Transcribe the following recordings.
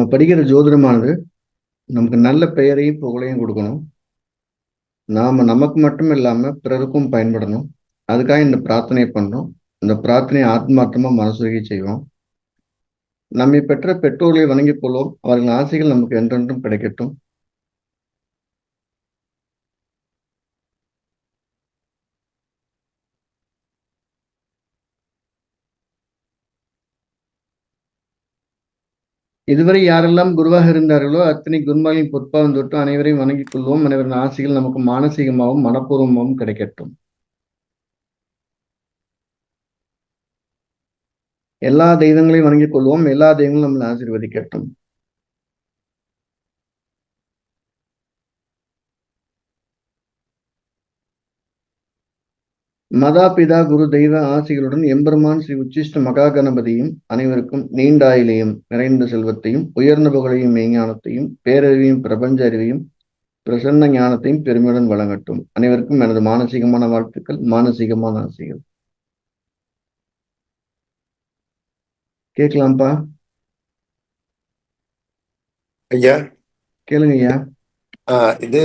நம்ம படிக்கிற ஜோதிடமானது நமக்கு நல்ல பெயரையும் புகழையும் கொடுக்கணும். நாம நமக்கு மட்டும் இல்லாமல் பிறருக்கும் பயன்படணும். அதுக்காக இந்த பிரார்த்தனை பண்ணுறோம் இந்த பிரார்த்தனையை ஆத்மார்த்தமாக மனசுருகி செய்வோம். நம்மை பெற்ற பெற்றோர்களை வணங்கிக் கொள்வோம். அவர்களின் ஆசைகள் நமக்கு என்றென்றும் கிடைக்கட்டும். இதுவரை யாரெல்லாம் குருவாக இருந்தார்களோ அத்தனை குருமார்களின் பொற்பாவம் தொட்டு அனைவரையும் வணங்கிக் கொள்வோம். அனைவரின் ஆசைகள் நமக்கு மானசீகமாகவும் மனப்பூர்வமாகவும் கிடைக்கட்டும். எல்லா தெய்வங்களையும் வணங்கிக் கொள்வோம். எல்லா தெய்வங்களும் நம்மளை ஆசீர்வதிக்கட்டும். மதா பிதா குரு தெய்வ ஆசிகளுடன் எம்பெருமான் ஸ்ரீ உச்சிஷ்ட மகா கணபதியும் அனைவருக்கும் நீண்ட ஆயிலையும் நிறைந்த செல்வத்தையும் உயர்ந்த புகழையும் மெய்ஞானத்தையும் பேரறிவையும் பிரபஞ்ச அறிவையும் பிரசன்ன ஞானத்தையும் பெருமையுடன் வழங்கட்டும். அனைவருக்கும் எனது மானசீகமான வாழ்த்துக்கள் மானசீகமான ஆசைகள். கேட்கலாம்ப்பா. ஐயா. கேளுங்க ஐயா. இது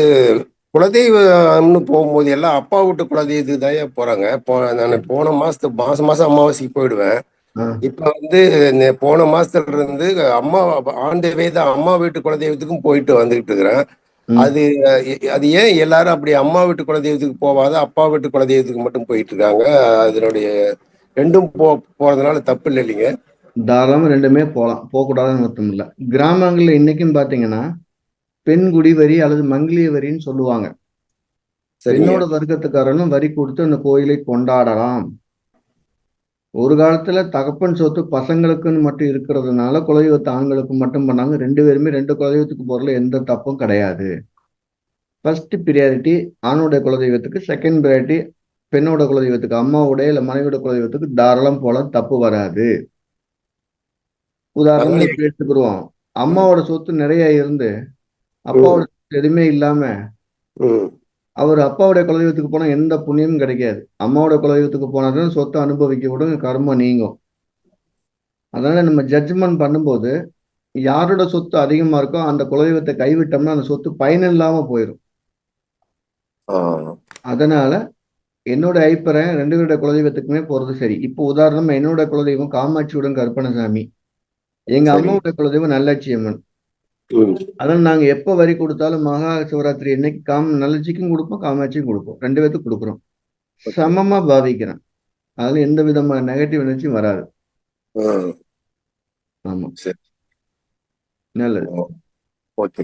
குலதெய்வம்னு போகும்போது எல்லாம் அப்பா வீட்டு குலதெய்வத்துக்கு தான் போறாங்க? போ நான் போன மாசத்து மாசம் மாசம் அமாவாசைக்கு போயிடுவேன். இப்ப வந்து போன மாசத்துல இருந்து அம்மா ஆண்டு வேத அம்மா வீட்டு குலதெய்வத்துக்கும் போயிட்டு வந்துகிட்டு இருக்கிறேன். அது அது ஏன் எல்லாரும் அப்படி அம்மா வீட்டு குலதெய்வத்துக்கு போவாத அப்பா வீட்டு குலதெய்வத்துக்கு மட்டும் போயிட்டு இருக்காங்க? அதனுடைய ரெண்டும் போ போறதுனால தப்பு இல்லை இல்லைங்க தாராளமா ரெண்டுமே போகலாம் போகக்கூடாதுன்னு அர்த்தம் இல்லை. கிராமங்கள்ல இன்னைக்கும் பாத்தீங்கன்னா பெண் குடி வரி அல்லது மங்கிலிய வரின்னு சொல்லுவாங்க பெண்ணோட வர்க்கத்துக்காரனும் வரி கொடுத்து அந்த கோயிலை கொண்டாடலாம். ஒரு காலத்துல தகப்பன் சொத்து பசங்களுக்குன்னு மட்டும் இருக்கிறதுனால குலதெய்வத்தை ஆண்களுக்கு மட்டும் பண்ணாங்க. ரெண்டு பேருமே ரெண்டு குலதெய்வத்துக்கு போறதுல எந்த தப்பும் கிடையாது. ஃபர்ஸ்ட் ப்ரியாரிட்டி ஆணோட குலதெய்வத்துக்கு செகண்ட் ப்ரியாரிட்டி பெண்ணோட குலதெய்வத்துக்கு அம்மாவுடைய இல்ல மனைவியோட குலதெய்வத்துக்கு தாராளம் போல தப்பு வராது. உதாரணமா எடுத்துக்கிடுவோம் அம்மாவோட சொத்து நிறைய இருந்து அப்பாவோட எதுவுமே இல்லாம அவர் அப்பாவுடைய குலதெய்வத்துக்கு போனா எந்த புண்ணியமும் கிடைக்காது. அம்மாவோட குலதெய்வத்துக்கு போனாதான் சொத்தை அனுபவிக்க விடும் கர்மம் நீங்கும். அதனால நம்ம ஜட்ஜ்மெண்ட் பண்ணும்போது யாரோட சொத்து அதிகமா இருக்கோ அந்த குலதெய்வத்தை கைவிட்டோம்னா அந்த சொத்து பயனில்லாம போயிடும் ஆ. அதனால என்னோட அபிப்பிராயம் ரெண்டு பேருடைய குலதெய்வத்துக்குமே போறது சரி. இப்போ உதாரணமா என்னோட குலதெய்வம் காமாட்சியுடன் கருப்பணசாமி. எங்க. அம்மாவோட குலதெய்வம் நல்லாட்சி அம்மன். அதனால நாங்க எப்ப வரி கொடுத்தாலும் மகா சிவராத்திரி இன்னைக்கு காம் நல்லச்சிக்கும் கொடுப்போம் காமாட்சியும் கொடுப்போம். ரெண்டு பேத்துக்கும் கொடுக்குறோம். சமமா பாவிக்கிறேன். அதுல எந்த விதமான நெகட்டிவ் எனர்ஜியும் வராது. ஆமா. சரி. நல்லது. ஓகே.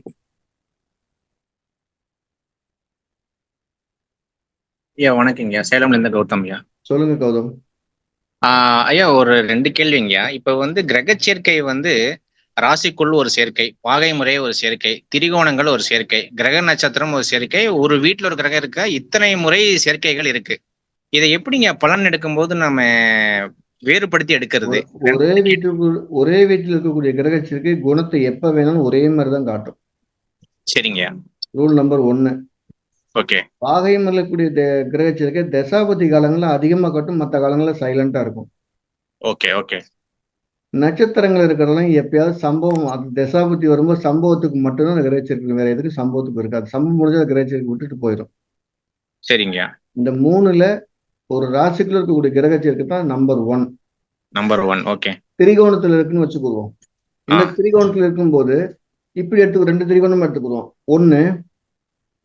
ஐயா வணக்கங்கய்யா சேலம்ல இருந்து கௌதம் ஐயா. சொல்லுங்க கௌதம். ஆஹ் ஐயா ஒரு ரெண்டு கேள்விங்கய்யா இப்ப வந்து கிரக சேர்க்கை வந்து ராசிக்குள் ஒரு சேர்க்கை பாகை முறை ஒரு சேர்க்கை திரிகோணங்கள் ஒரு சேர்க்கை கிரக நட்சத்திரம் ஒரு சேர்க்கை ஒரு வீட்டுல ஒரு கிரகம் இருக்க? இத்தனை முறை சேர்க்கைகள் இருக்கு. இதை எப்படிங்க பலன் எடுக்கும்போது நம்ம வேறுபடுத்தி எடுக்கிறது? ஒரே வீட்டுக்கு ஒரே வீட்டில் இருக்கக்கூடிய கிரக சேர்க்கை குணத்தை எப்ப வேணாலும் ஒரே மாதிரி தான் காட்டும். சரிங்க. ரூல் நம்பர் ஒன்னு. ஓகே. பாகையம் இருக்கக்கூடிய கிரக சேர்க்கை தசாபதி காலங்கள்ல அதிகமா காட்டும் மற்ற காலங்கள்ல சைலண்டா இருக்கும். Okay okay. நட்சத்திரங்கள் இருக்கிறதெல்லாம் எப்பயாவது சம்பவம் அது தசாபதி வரும்போது சம்பவத்துக்கு மட்டும்தான் அந்த கிரக சேர்க்கை வேற எதுக்கு சம்பவத்துக்கு இருக்காது சம்பவம் முடிஞ்சா கிரக சேர்க்கை விட்டுட்டு போயிடும் சரிங்கய்யா இந்த மூணுல ஒரு ராசிக்குள்ள இருக்கக்கூடிய கிரக சேர்க்கை தான் number one number one okay திரிகோணத்துல இருக்குன்னு வச்சுக்குருவோம் இந்த. திரிகோணத்துல இருக்கும்போது இப்படி எடுத்து ரெண்டு திரிகோணம் எடுத்துக்குருவோம் ஒண்ணு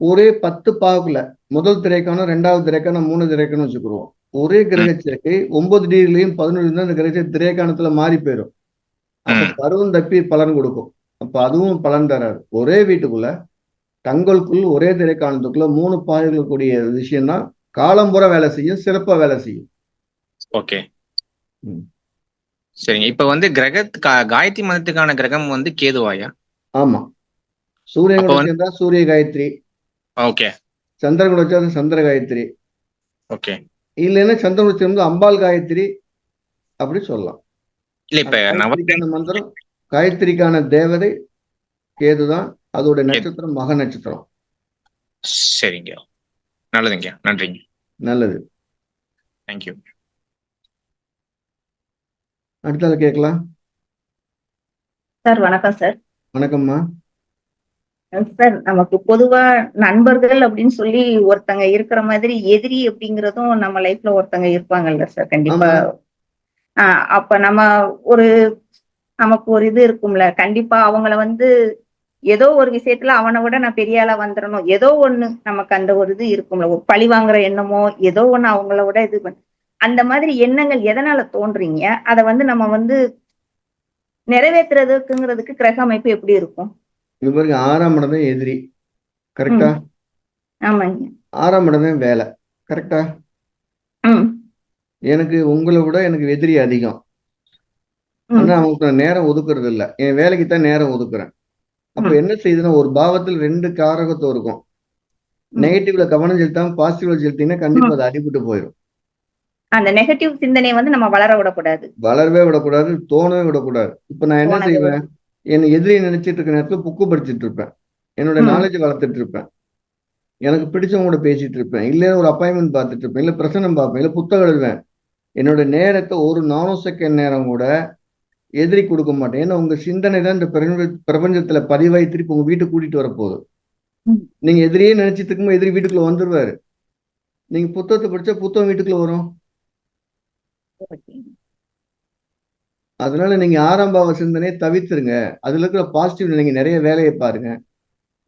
ஒரே பத்து பாகுல முதல் திரைக்கான ரெண்டாவது திரைக்கான மூணு திரைக்கான வச்சுக்குருவோம் ஒரே கிரக சேர்க்கை ஒன்பது டிகிரிலையும் பதினொன்று அந்த கிரக சேர்க்கை திரைக்காணத்துல மாறி போயிடும் அப்ப. பருவம் தப்பி பலன் கொடுக்கும். அப்ப அதுவும் பலன் தராது. ஒரே வீட்டுக்குள்ள தங்களுக்குள் ஒரே திரைக்காணத்துக்குள்ள மூணு பாதைகள் கூடிய விஷயம் தான் காலம்புற வேலை செய்யும் சிறப்பா வேலை செய்யும். ஓகே. சரிங்க. இப்ப வந்து கிரக காயத்ரி மதத்துக்கான கிரகம் வந்து கேதுவாயா? ஆமா. சூரியன் சூரிய காயத்ரி. ஓகே. சந்திரன் சேர்ந்தா சந்திர காயத்ரி. ஓகே. இல்லைன்னா சந்திரன் கூட சேர்ந்து அம்பாள் காயத்ரி அப்படி சொல்லலாம். மந்திரம் காயத்ரிக்கான தேவதை கேதுதான். அதோட நட்சத்திரம் மக நட்சத்திரம். சரிங்க. நல்லதுங்க. நன்றிங்க. நல்லது. தேங்க்யூ அடுத்தால கேட்கலாம். சார் வணக்கம் சார். வணக்கம்மா. சார் நமக்கு பொதுவா நண்பர்கள் அப்படின்னு சொல்லி ஒருத்தங்க இருக்கிற மாதிரி எதிரி அப்படிங்கறதும் நம்ம லைஃப்ல ஒருத்தங்க இருப்பாங்கல்ல சார் கண்டிப்பா. ஆஹ் அப்ப நம்ம ஒரு நமக்கு ஒரு இது இருக்கும்ல கண்டிப்பா அவங்கள வந்து ஏதோ ஒரு விஷயத்துல அவனை விட நான் பெரிய ஆளா வந்துடணும் ஏதோ ஒண்ணு நமக்கு அந்த ஒரு இது இருக்கும்ல ஒரு பழி வாங்குற எண்ணமோ ஏதோ ஒண்ணு அவங்கள விட இது அந்த மாதிரி எண்ணங்கள் எதனால தோன்றீங்க அதை வந்து நம்ம வந்து நிறைவேற்றுறதுக்குங்கிறதுக்கு கிரக அமைப்பு எப்படி இருக்கும்? இங்க பாருங்க ஆறாம் இடம் தான் எதிரி கரெக்டா ஆறாம் இடம் தான் வேலை கரெக்டா எனக்கு உங்களை விட எனக்கு எதிரி அதிகம். ஆனா அவங்களுக்கு நான் நேரம் ஒதுக்குறது இல்ல. என் வேலைக்கு தான் நேரம் ஒதுக்குறேன். அப்ப. என்ன செய்யுதுன்னா ஒரு பாவத்தில் ரெண்டு காரகத்துவம் இருக்கும். நெகட்டிவ்ல கவனம் செலுத்தாம பாசிட்டிவ்ல செலுத்தினா கண்டிப்பா அது அடிபட்டு போயிடும் அந்த நெகட்டிவ் சிந்தனையை வந்து நம்ம வளர விடக்கூடாது. வளரவே விடக்கூடாது தோணவே விடக்கூடாது. இப்ப நான் என்ன செய்வேன்? என்னை எதிரி நினைச்சிட்டு இருக்க நேரத்துல புக்கு படிச்சிட்டு இருப்பேன் என்னோட. நாலேஜ் வளர்த்துட்டு இருப்பேன் எனக்கு பிடிச்சவங்க கூட பேசிட்டு இருப்பேன். இல்ல ஒரு அப்பாயின்மெண்ட் பார்த்துட்டு இருப்பேன் இல்ல பிரசனம் பார்ப்பேன். இல்ல புத்தகம் எழுதுவேன். என்னோட நேரத்தை ஒரு நானோ செகண்ட் நேரம் கூட எதிரி கொடுக்க மாட்டேன். ஏன்னா உங்க சிந்தனை தான் இந்த பிரபஞ்ச- பிரபஞ்சத்துல பதிவாய் திருப்பி உங்க வீட்டுக்கு கூட்டிட்டு வரப்போகுது. நீங்க எதிரியே நினைச்சிட்டு இருக்கும்போது எதிரி வீட்டுக்குள்ள வந்துருவாரு. நீங்க புத்தகத்தை படிச்சா புத்தகம் வீட்டுக்குள்ள வரும். அதனால நீங்க ஆறாம் பாவ சிந்தனையை தவிர்த்துருங்க. அதுல இருக்கிற பாசிட்டிவ் நீங்க நிறைய வேலையை பாருங்க.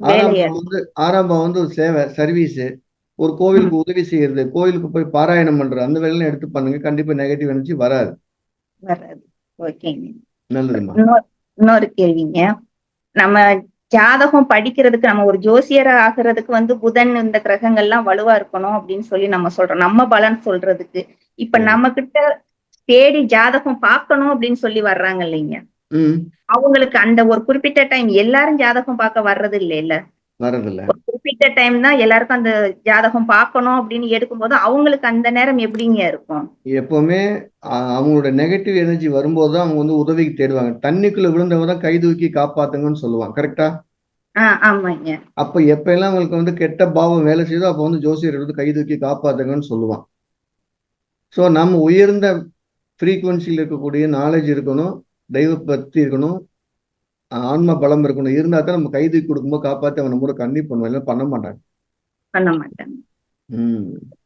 ஆறாம் பாவம் வந்து ஆறாம் பாவம் வந்து ஒரு சேவை சர்வீஸ் ஒரு கோவிலுக்கு உதவி செய்யறது கோவிலுக்கு போய் பாராயணம் பண்றது அந்த வேலையெல்லாம் எடுத்து பண்ணுங்க. கண்டிப்பா நெகட்டிவ் எனர்ஜி வராது. வராது. ஓகேங்க நல்லதுமா இன்னொரு கேள்விங்க. நம்ம ஜாதகம் படிக்கிறதுக்கு நம்ம ஒரு ஜோசியரா ஆகுறதுக்கு வந்து புதன் இந்த கிரகங்கள்லாம் வலுவா இருக்கணும் அப்படின்னு சொல்லி நம்ம சொல்றோம். நம்ம பலன் சொல்றதுக்கு. இப்ப. நம்ம கிட்ட தேடி ஜாதகம் பார்க்கணும் அப்படின்னு சொல்லி வர்றாங்க இல்லைங்க. அவங்களுக்கு அந்த ஒரு குறிப்பிட்ட டைம் எல்லாரும் ஜாதகம் பார்க்க வர்றது இல்லைல்ல குறிப்பிட்ட டைம் தான் எல்லாருக்கும் அந்த ஜாதகம் பார்க்கணும் அப்படின்னு எடுக்கும்போது அவங்களுக்கு அந்த நேரம் எப்படிங்க இருக்கும்? எப்பவுமே அவங்களோட நெகட்டிவ் எனர்ஜி வரும்போது தான் அவங்க வந்து உதவிக்கு தேடுவாங்க. தண்ணிக்குள்ள விழுந்தவங்க தான் கை தூக்கி காப்பாத்துங்கன்னு சொல்லுவாங்க. கரெக்டா ஆமாங்க. அப்ப எப்ப எல்லாம் அவங்களுக்கு வந்து கெட்ட பாவம் வேலை செய்யுதோ அப்ப வந்து ஜோசியர் வந்து கை தூக்கி காப்பாத்துங்கன்னு சொல்லுவான். ஸோ நம்ம உயர்ந்த ஃப்ரீக்குவன்சியில் இருக்கக்கூடிய நாலேஜ் இருக்கணும் தெய்வ பக்தி இருக்கணும் ஆன்ம பலம் இருக்கணும். இருந்தா தான் நம்ம கை தூக்கி கொடுக்கும்போது காப்பாத்தி அவனை முறை கண்டிப்பாக பண்ணுவோம். இல்லை பண்ண மாட்டாங்க. பண்ண மாட்டாங்க.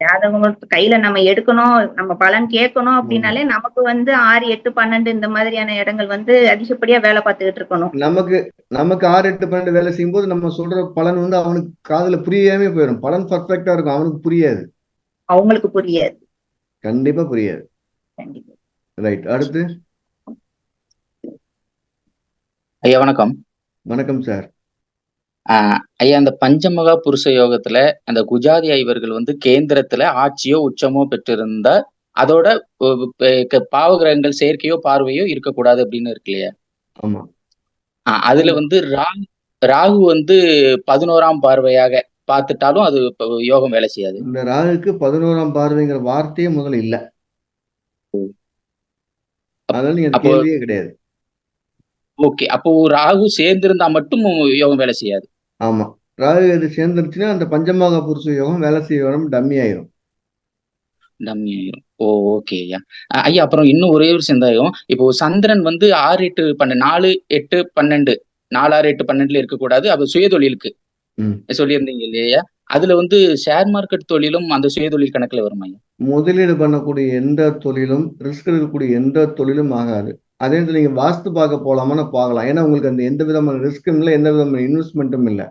ஜாதகம் கையில நம்ம எடுக்கணும் நம்ம பலன் கேட்கணும் அப்படின்னாலே நமக்கு வந்து ஆறு எட்டு பன்னெண்டு இந்த மாதிரியான இடங்கள் வந்து அதிகப்படியா வேலை பார்த்துக்கிட்டு இருக்கணும். நமக்கு நமக்கு ஆறு எட்டு பன்னெண்டு வேலை செய்யும்போது நம்ம சொல்ற பலன் வந்து அவனுக்கு காதுல புரியாமே போயிடும் பலன் பர்ஃபெக்டா இருக்கும். அவனுக்கு புரியாது. அவங்களுக்கு புரியாது. கண்டிப்பா புரியாது. கண்டிப்பா. ரைட் அடுத்து? ஐயா வணக்கம். வணக்கம் சார். ஐயா அந்த பஞ்சமகா புருஷ யோகத்துல அந்த குஜாதி ஐவர்கள் வந்து கேந்திரத்துல ஆட்சியோ உச்சமோ பெற்றிருந்த அதோட பாவகிரகங்கள் செயற்கையோ பார்வையோ இருக்கக்கூடாது அப்படின்னு இருக்கு இல்லையா? அதுல வந்து ராகு ராகு வந்து பதினோராம் பார்வையாக பார்த்துட்டாலும் அது யோகம் வேலை செய்யாது. இந்த ராகுக்கு பதினோராம் பார்வைங்கிற வார்த்தையே முதல்ல இல்ல. அதனால நீங்க கேள்வியே கிடையாது. ஓகே. அப்போ ராகு சேர்ந்திருந்தா மட்டும் யோகம் வேலை செய்யாது. ஆமா. ராகு அது சேர்ந்துருச்சுன்னா அந்த பஞ்சமாக புருஷ யோகம் வேலை செய்யணும் டம்மி ஆயிரும். டம்மி ஆயிரும். ஓ ஓகே ஐயா. ஐயா அப்புறம் இன்னும் ஒரே ஒரு சந்தேகம் இப்போ சந்திரன் வந்து ஆறு எட்டு பன்னெண்டு நாலு எட்டு பன்னெண்டு நாலு ஆறு எட்டு பன்னெண்டுல இருக்கக்கூடாது. அது சுயதொழிலுக்கு. சொல்லியிருந்தீங்க இல்லையா அதுல வந்து ஷேர் மார்க்கெட் தொழிலும் அந்த சுயதொழில் கணக்குல வருமா முதலீடு பண்ணக்கூடிய எந்த தொழிலும் ரிஸ்க் இருக்கக்கூடிய எந்த தொழிலும் ஆகாது. அதே நேரத்துல நீங்க வாஸ்து பார்க்க போலாமான்னு பார்க்கலாம். ஏன்னா உங்களுக்கு அந்த எந்த விதமான ரிஸ்க்கும் இல்லை எந்த விதமான இன்வெஸ்ட்மெண்ட்டும் இல்லை.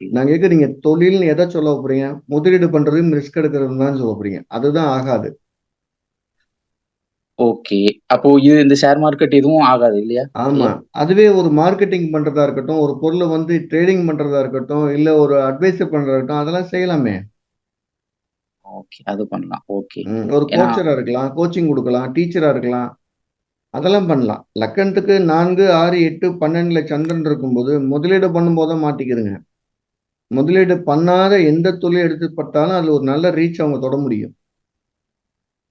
நான் கேட்க நீங்க தொழில்னு எதை சொல்ல போறீங்க? முதலீடு பண்றதும் ரிஸ்க் எடுக்கிறதும் தான் சொல்ல போறீங்க. அதுதான் ஆகாது. ஓகே அப்போ இது இந்த ஷேர் மார்க்கெட் எதுவும் ஆகாது இல்லையா? ஆமா. அதுவே ஒரு மார்க்கெட்டிங் பண்றதா இருக்கட்டும் ஒரு பொருளை வந்து ட்ரேடிங் பண்றதா இருக்கட்டும் இல்ல ஒரு அட்வைஸ் பண்றதா இருக்கட்டும் அதெல்லாம் செய்யலாமே. ஓகே அது பண்ணலாம். ஓகே. ஒரு கோச்சரா இருக்கலாம் கோச்சிங் கொடுக்கலாம் டீச்சரா இருக்கலாம். அதெல்லாம் பண்ணலாம். லக்கணத்துக்கு நான்கு ஆறு எட்டு பன்னெண்டுல சந்திரன் இருக்கும்போது முதலீடு பண்ணும்போது தான் மாட்டிக்கிறதுங்க முதலீடு பண்ணாத எந்த தொழில் எடுத்துப்பட்டாலும் அதுல ஒரு நல்ல ரீச் அவங்க தொட முடியும்.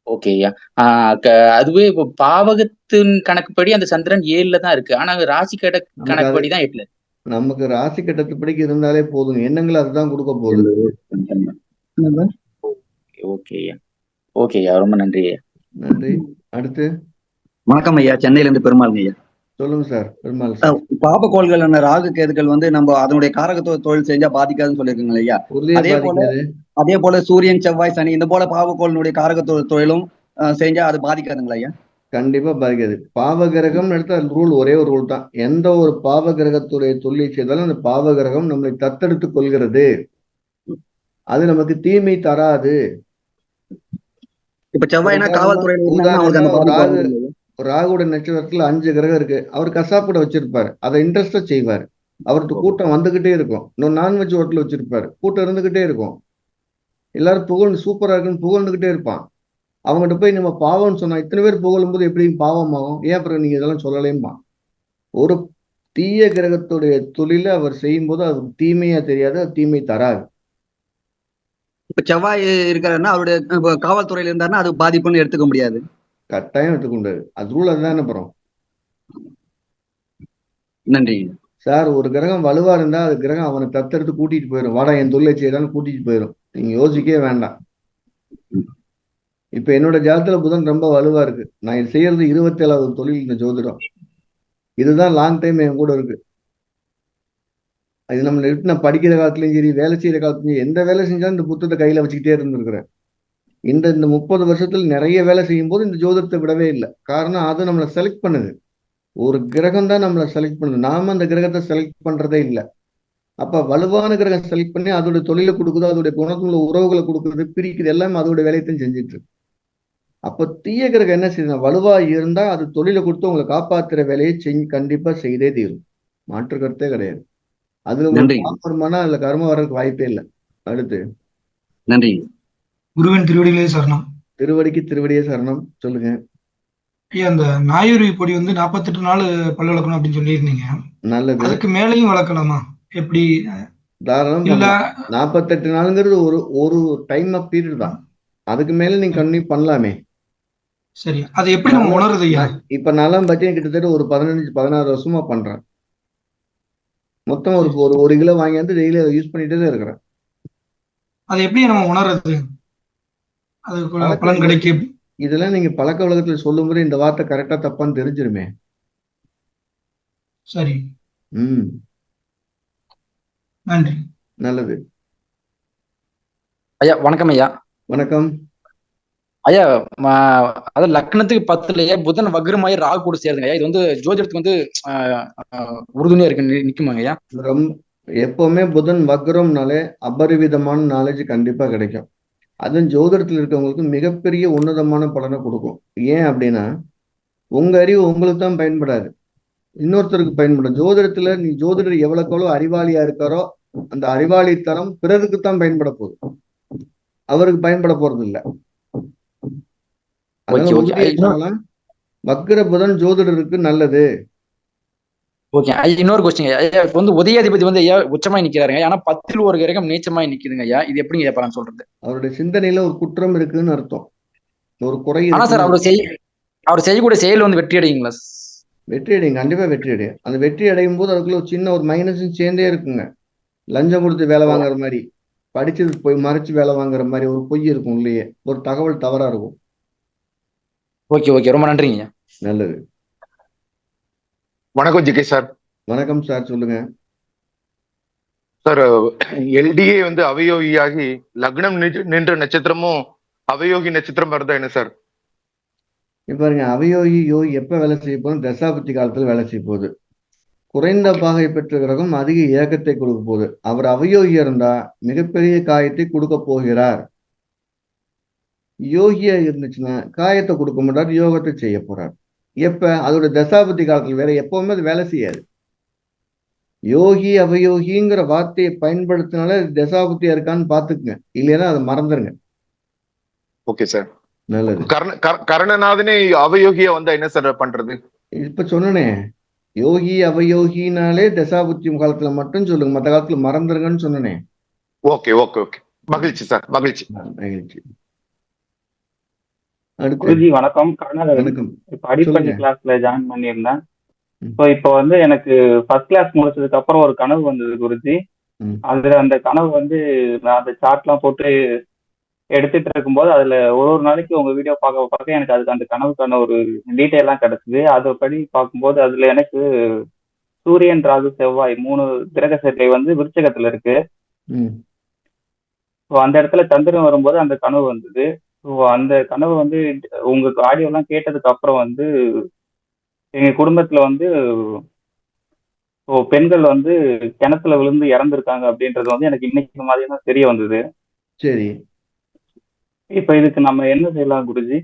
ஓகே ஐயா ஆஹ் க- அதுவே இப்போ பாவகத்தின் கணக்குப்படி அந்த சந்திரன் ஏழுல தான் இருக்கு. ஆனா ராசி கட கணக்குப்படி தான் எட்டுல இருக்கு. நமக்கு ராசி கட்டத்துப்படிக்கு இருந்தாலே போதுங்க எண்ணங்கள் அதுதான் கொடுக்க போகுது. ஓகே ஐயா ஓகே ஐயா ரொம்ப நன்றி ஐயா நன்றி. அடுத்து? வணக்கம் ஐயா. சென்னையில இருந்து பெருமாளுங்க ஐயா. சொல்லுங்க சார் பெருமாள் சார். பாபக்கோள்கள் அந்த ராகு கேதுக்கள் வந்து நம்ம அதனுடைய காரகத்துவ தொழில் செஞ்சா பாதிக்காதுன்னு சொல்லியிருக்கீங்க ஐயா அதே போல- அதே போல சூரியன் செவ்வாய் சனி இந்த போல பாவக்கோளினுடைய காரகத்துவ தொழிலும் செஞ்சா அது பாதிக்காதுங்களா ஐயா? கண்டிப்பா பாதிக்காது. பாவ கிரகம் எடுத்தா ரூல் ஒரே ஒரு ரூல் தான். எந்த ஒரு பாவ கிரகத்துடைய தொல்லை செய்தாலும் அந்த பாவ கிரகம் நம்மளை தத்தெடுத்துக் கொள்கிறது. அது நமக்கு தீமை தராது. இப்ப செவ்வாய்னா உதாரணமா- ராகுடைய நட்சத்திரத்துல அஞ்சு கிரகம் இருக்கு. அவர் கசாப்புட வச்சிருப்பாரு. அதை இன்ட்ரெஸ்டா செய்வார். அவருக்கு கூட்டம் வந்துகிட்டே இருக்கும். இன்னும் நான்வெஜ் ஹோட்டல் வச்சிருப்பாரு. கூட்டம் இருந்துகிட்டே இருக்கும். எல்லாரும் புகழ் சூப்பரா இருக்குன்னு புகழ்ந்துகிட்டே இருப்பான். அவங்ககிட்ட போய் நம்ம பாவம்னு சொன்னா இத்தனை பேர் புகழும்போது பாவம் ஆகும்? ஏன் அப்புறம் நீங்க இதெல்லாம் சொல்லலேம்மா ஒரு தீய கிரகத்துடைய தொழில அவர் செய்யும் போது அது தீமையா தெரியாது அது தீமை தராது. இப்ப செவ்வாய் இருக்கிறாருன்னா அவருடைய காவல்துறையில இருந்தாருன்னா அது பாதிப்புன்னு எடுத்துக்க முடியாது. கட்டாயம் எடுத்துக்கொண்டாரு அது ரூல் அதுதான் அப்புறம் நன்றி. சார் ஒரு கிரகம் வலுவா இருந்தா அது கிரகம் அவனை தத்தெடுத்து கூட்டிட்டு போயிடும் வாடா என் தொழிலை செய்யறான்னு கூட்டிட்டு போயிடும் நீங்க யோசிக்கவே வேண்டாம். இப்ப என்னோட ஜாதத்துல புதன் ரொம்ப வலுவா இருக்கு. நான் இது செய்யறது இருபத்தி ஏழாவது தொழில் இந்த ஜோதிடம். இதுதான் லாங் டைம் என் கூட இருக்கு. அது நம்ம நான் படிக்கிற காலத்துலயும் சரி வேலை செய்யற காலத்துலயும் எந்த வேலை செஞ்சாலும் இந்த புத்தகத்தை கையில வச்சுக்கிட்டே இருந்திருக்கிறேன். இந்த இந்த முப்பது வருஷத்துல நிறைய வேலை செய்யும் போது இந்த ஜோதிடத்தை விடவே இல்லை. காரணம் அது நம்மளை செலக்ட் பண்ணுது. ஒரு கிரகம் தான் நம்மளை செலக்ட் பண்ணுது. நாம அந்த கிரகத்தை செலக்ட் பண்றதே இல்லை. அப்ப வலுவான கிரகம் செலக்ட் பண்ணி அதோட தொழிலை கொடுக்குது அதோடைய குணத்துல உறவுகளை கொடுக்குறது பிரிக்குது எல்லாமே அதோட வேலையத்தையும் செஞ்சுட்டு இருக்கு. அப்ப தீய கிரகம் என்ன செய்யுது வலுவா இருந்தா அது தொழிலை கொடுத்து உங்களை காப்பாத்துற வேலையை செஞ்சு கண்டிப்பா செய்தே தீரும். மாற்று கருத்தே கிடையாது. அதுல ஒரு நன்றி. பாவம் வருமானா அதுல கர்மம் வர்றதுக்கு வாய்ப்பே இல்லை. அடுத்து. நன்றி குருவின் திருவடிகளே சரணம். திருவடிக்கு திருவடியே சரணம். சொல்லுங்க. ஐயா அந்த நாயுருவி பொடி வந்து நாற்பத்தெட்டு நாள் பல் வளர்க்கணும் அப்படின்னு சொல்லியிருந்தீங்க. நல்லது. அதுக்கு மேலேயும் வளர்க்கலாமா? எப்படி? தாராளம் இல்ல. நாற்பத்தெட்டு நாளுங்கிறது ஒரு ஒரு டைம் ஆஃப் பீரியட் தான். அதுக்கு மேல நீங்க கண்டினியூ பண்ணலாமே. சரி. அதை எப்படி நம்ம உணருது ஐயா? இப்ப நான்லாம் பார்த்தீங்கன்னா கிட்டத்தட்ட ஒரு பதினஞ்சு பதினாறு வருஷமா பண்றேன். மொத்தம் ஒரு ஒரு கிலோ வாங்கியாந்து டெய்லி அதை யூஸ் பண்ணிட்டே தான் இருக்கிறேன். அதை எப்படி நம்ம உணருது பழக்கம் பலன் கிடைக்கும் இதெல்லாம் நீங்க பழக்க வழக்கத்துல சொல்லும்போது இந்த வார்த்தை கரெக்டா தப்பான்னு தெரிஞ்சிருமே. சரி. ம். நன்றி. நல்லது. ஐயா வணக்கம் ஐயா. வணக்கம். ஐயா அதாவது லக்னத்துக்கு பத்துலயே புதன் வக்ரமாயி ராகு கூட சேருதுங்க ஐயா. இது வந்து ஜோதிடத்துக்கு வந்து உறுதுணையா இருக்கு நிக்குமாங்க ஐயா? ரொம்ப எப்பவுமே புதன் வக்ரம்னாலே அபரிவிதமான நாலேஜ் கண்டிப்பா கிடைக்கும். அதுவும் ஜோதிடத்தில் இருக்கவங்களுக்கு மிகப்பெரிய உன்னதமான பலனை கொடுக்கும். ஏன் அப்படின்னா உங்க அறிவு உங்களுக்கு தான் பயன்படாது. இன்னொருத்தருக்கு பயன்படும். ஜோதிடத்துல நீ ஜோதிடர் எவ்வளவுக்கு எவ்வளவு அறிவாளியா இருக்காரோ அந்த அறிவாளித்தனம் பிறருக்கு தான் பயன்பட போகுது. அவருக்கு பயன்பட போறது இல்ல. வக்ர புதன் ஜோதிடருக்கு நல்லது. ஓகே இன்னொரு கொஸ்டின் ஐயா. இப்போ வந்து உதயாதிபதி வந்து ஐயா உச்சமாய் நிக்கிறாருங்க. ஆனா பத்தில் ஒரு கிரகம் நீச்சமாய் நிக்குதுங்க ஐயா. இது எப்படிங்க ஐயா பலன் சொல்றது? அவருடைய சிந்தனையில ஒரு குற்றம் இருக்குன்னு அர்த்தம். ஒரு குறை ஆனா சார் அவர் செய் அவர் செய்யக்கூடிய செயல் வந்து வெற்றி அடையுங்களா வெற்றி அடையும் கண்டிப்பா வெற்றி அடையும். அந்த வெற்றி அடையும் போது அதுக்குள்ள ஒரு சின்ன ஒரு மைனஸும் சேர்ந்தே இருக்குங்க. லஞ்சம் கொடுத்து வேலை வாங்குற மாதிரி படிச்சது போய் மறைச்சு வேலை வாங்குற மாதிரி ஒரு பொய் இருக்கும் உள்ளேயே ஒரு தகவல் தவறா இருக்கும். ஓகே ஓகே ரொம்ப நன்றிங்க நல்லது. வணக்கம் ஜிகே சார். வணக்கம் சார் சொல்லுங்க. சார் எல்டிஏ வந்து அவயோகியாகி லக்னம் நின்று- நட்சத்திரமும் அவயோகி நட்சத்திரம் இருந்தா என்ன சார்? இப்ப பாருங்க அவயோகி யோகி எப்ப வேலை செய்ய போகுது? தசாபத்தி காலத்துல வேலை செய்ய போகுது. குறைந்த பாகை பெற்ற கிரகம் அதிக இயக்கத்தை கொடுக்க போகுது. அவர் அவயோகியா இருந்தா மிகப்பெரிய காயத்தை கொடுக்க போகிறார். யோகியா இருந்துச்சுன்னா காயத்தை கொடுக்க மாட்டார் யோகத்தை செய்ய போறார். எப்ப? அதோட தசாபதி காலத்துல. வேற எப்பவுமே அது வேலை செய்யாது. யோகி அவயோகிங்கிற வார்த்தையை பயன்படுத்தினால தசாபுத்தியா இருக்கான்னு பாத்துக்குங்க இல்லைன்னா அதை மறந்துருங்க. Okay sir. நல்லது. கர்ண கர்- கர்ணநாதனே அவயோகியா வந்தா என்ன சார் பண்றது? இப்ப சொன்னனே யோகி அவயோகினாலே தசாபுத்தியம் காலத்துல மட்டும் சொல்லுங்க. மத்த காலத்துல மறந்துருங்கன்னு சொன்னனே. Okay okay okay. மகிழ்ச்சி சார். மகிழ்ச்சி. மகிழ்ச்சி. குருஜி வணக்கம். வணக்கம். இப்ப சொல்லுங்க. கிளாஸ்ல ஜாயின் பண்ணியிருந்தேன். ஸோ இப்போ வந்து எனக்கு ஃபர்ஸ்ட் கிளாஸ் முடிச்சதுக்கு அப்புறம் ஒரு கனவு வந்தது குருஜி. அதுல அந்த கனவு வந்து நான் அந்த சார்ட்லாம் போட்டு எடுத்துட்டு இருக்கும்போது அதுல ஒரு ஒரு நாளைக்கு உங்க வீடியோ பார்க்க பார்க்க எனக்கு அதுக்கு அந்த கனவுக்கான ஒரு டீட்டெயிலாம் கிடைச்சது. அதுபடி பார்க்கும்போது அதுல எனக்கு சூரியன் ராகு செவ்வாய் மூணு கிரக சேர்க்கை வந்து விருச்சகத்துல இருக்கு. அந்த இடத்துல சந்திரன் வரும்போது அந்த கனவு வந்தது. ஸோ அந்த கனவு வந்து உங்க ஆடியோலாம் கேட்டதுக்கு அப்புறம் வந்து எங்க குடும்பத்துல வந்து ஸோ பெண்கள் வந்து கிணத்துல விழுந்து இறந்துருக்காங்க அப்படின்றது வந்து எனக்கு இன்னைக்கு மாதிரி தான் தெரிய வந்தது. சரி. இப்ப இதுக்கு நம்ம என்ன செய்யலாம் குருஜி?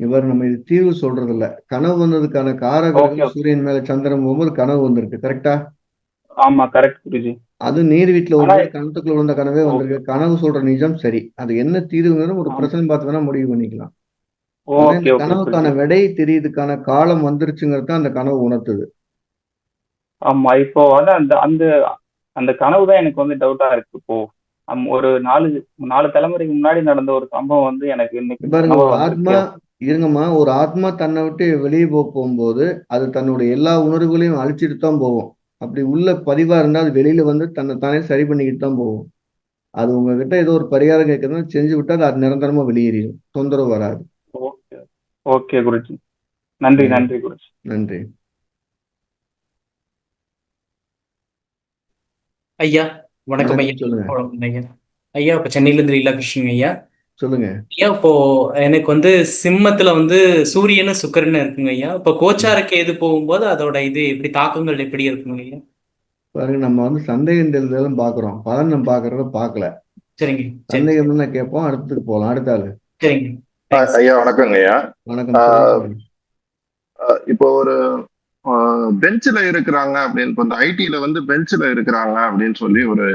இவர் நம்ம இது தீர்வு சொல்றது இல்ல கனவு வந்ததுக்கான காரகம். சூரியன் மேல சந்திரன் போகும்போது கனவு வந்திருக்கு. கரெக்டா ஆமா கரெக்ட் குருஜி அது நீர் வீட்டுல ஒரு கணத்துக்குள்ள விழுந்த கனவே வந்திருக்கு. கனவு சொல்ற நிஜம் சரி. அது என்ன தீர்வுங்கிறது ஒரு. பிரச்சனை பார்த்து வேணா முடிவு பண்ணிக்கலாம். கனவுக்கான விடை தெரியுதுக்கான காலம் வந்துருச்சுங்கிறது அந்த கனவு உணர்த்துது. ஆமா இப்போ வந்து அந்த அந்த அந்த கனவு தான் எனக்கு வந்து டவுட்டா இருக்கு இப்போ. ஒரு நாலு நாலு தலைமுறைக்கு முன்னாடி நடந்த ஒரு சம்பவம் வந்து எனக்கு இன்னைக்கு பாருங்க ஆத்மா. இருங்கம்மா ஒரு ஆத்மா தன்னை விட்டு வெளியே போக போகும்போது அது தன்னுடைய எல்லா உணர்வுகளையும் அழிச்சிட்டு தான் போகும். அப்படி உள்ள பதிவா இருந்தா அது வெளியில வந்து தன்னை தானே சரி பண்ணிக்கிட்டு தான் போகும். அது உங்ககிட்ட ஏதோ ஒரு பரிகாரம் கேட்கறதுன்னு செஞ்சு விட்டா அது நிரந்தரமா வெளியேறிடும். தொந்தரவு வராது. ஓகே. ஓகே குருஜி. நன்றி. நன்றி. குருஜி. நன்றி. ஐயா வணக்கம் ஐயா. சொல்லுங்க. வணக்கம் ஐயா. இப்போ சென்னையிலேருந்து லீலாகிருஷ்ணன் ஐயா. சொல்லுங்க. ஐயா இப்போ எனக்கு வந்து சிம்மத்துல வந்து சூரியனும் சுக்கிரனும் இருக்குங்க ஐயா. இப்போ கோச்சார கேது போகும்போது அதோட இது எப்படி தாக்கங்கள் எப்படி இருக்குங்க ஐயா? பாருங்க நம்ம வந்து சந்தேகம் தெரிஞ்சதெல்லாம் பாக்குறோம். பலன் நம்ம பாக்குறத பார்க்கல சரிங்க. சரி சந்தேகம் இருந்தா கேட்போம்? அடுத்ததுக்கு போகலாம் அடுத்த ஆளு. சரிங்க. ஐயா வணக்கங்க ஐயா. வணக்கம். இப்போ ஒரு பெஞ்சில் இருக்கிறாங்க அப்படின்னு இப்போ இந்த ஐடில வந்து பெஞ்சில் இருக்கிறாங்க அப்படின்னு சொல்லி ஒரு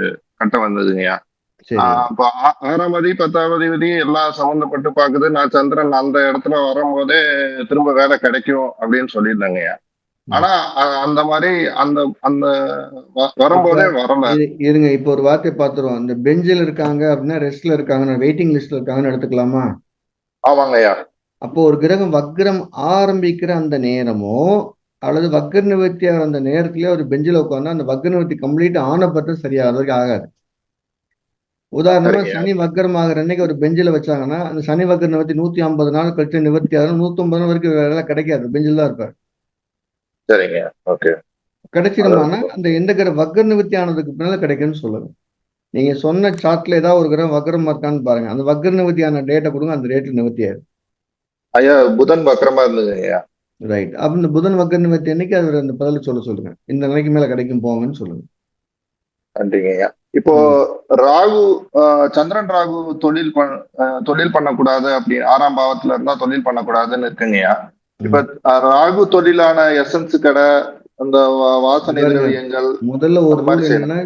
கட்டம் வந்ததுங்கய்யா அப்ப ஆறாம் அதிபதி பத்தாம் அதிபதி எல்லாம் சம்மந்தப்பட்டு பாக்குது. நான் சந்திரன் அந்த இடத்துல வரும்போதே திரும்ப வேலை கிடைக்கும் அப்படின்னு சொல்லியிருந்தாங்கய்யா. ஆனா அந்த மாதிரி அந்த அந்த வரும்போதே வரல. இரு- இருங்க இப்போ ஒரு வார்த்தை பார்த்துருவோம் இந்த பெஞ்சில் இருக்காங்க அப்படின்னா ரெஸ்ட்ல இருக்காங்க வெயிட்டிங் லிஸ்ட்ல இருக்காங்கன்னு எடுத்துக்கலாமா? ஆமாங்கய்யா. அப்போ ஒரு கிரகம் வக்ரம் ஆரம்பிக்கிற அந்த நேரமோ அல்லது வக்ர நிவர்த்தி ஆகிற அந்த நேரத்திலே ஒரு பெஞ்சில் உட்கார்ந்தா அந்த வக்ர நிவர்த்தி கம்ப்ளீட் ஆன பட்டம் சரியாகிறது வரைக்கும் ஆகாது. உதாரணமா. சனி வக்ரம் ஆகிற அன்னைக்கு ஒரு பெஞ்சில் வச்சாங்கன்னா அந்த சனி வக்ர நிவர்த்தி நூத்தி ஐம்பது நாள் கழிச்சு நிவர்த்தி ஆகும் நூத்தி ஐம்பது நாள் வரைக்கும் வேலை கிடைக்காது. பெஞ்சில் தான் இருப்பார். சரிங்க. ஓகே. கிடைச்சிருமானா அந்த எந்த கிரகம் வக்ர நிவர்த்தி ஆனதுக்கு பின்னால கிடைக்கும்னு சொல்லுங்க. நீங்க சொன்ன சார்ட்ல ஏதாவது ஒரு கிரகம் வக்ரமா இருக்கான்னு பாருங்க. அந்த வக்ர நிவர்த்தி ஆன டேட்டை கொடுங்க. அந்த ரேட்டு நிவர்த்தி ஆயிடும் ஐயா புதன் வக்கரமா இருந்ததுங்கய்யா ரைட் அப்ப இந்த புதன் வக்ர நிவர்த்தி அன்னைக்கு அது அந்த பதில சொல்ல சொல்லுங்க. இந்த நிலைக்கு மேல கிடைக்கும் போங்கன்னு சொல்லுங்க. நன்றிங்கய்யா இப்போ ராகு சந்திரன் ராகு தொழில் பண் தொழில் பண்ணக்கூடாது அப்படி ஆறாம் பாவத்துல இருந்தா தொழில் பண்ணக்கூடாதுன்னு இருக்குங்கய்யா இப்ப ராகு தொழிலான எசன்ஸ் கடை அந்த வாசனை. திரவியங்கள் முதல்ல ஒரு மாதிரி என்னன்னா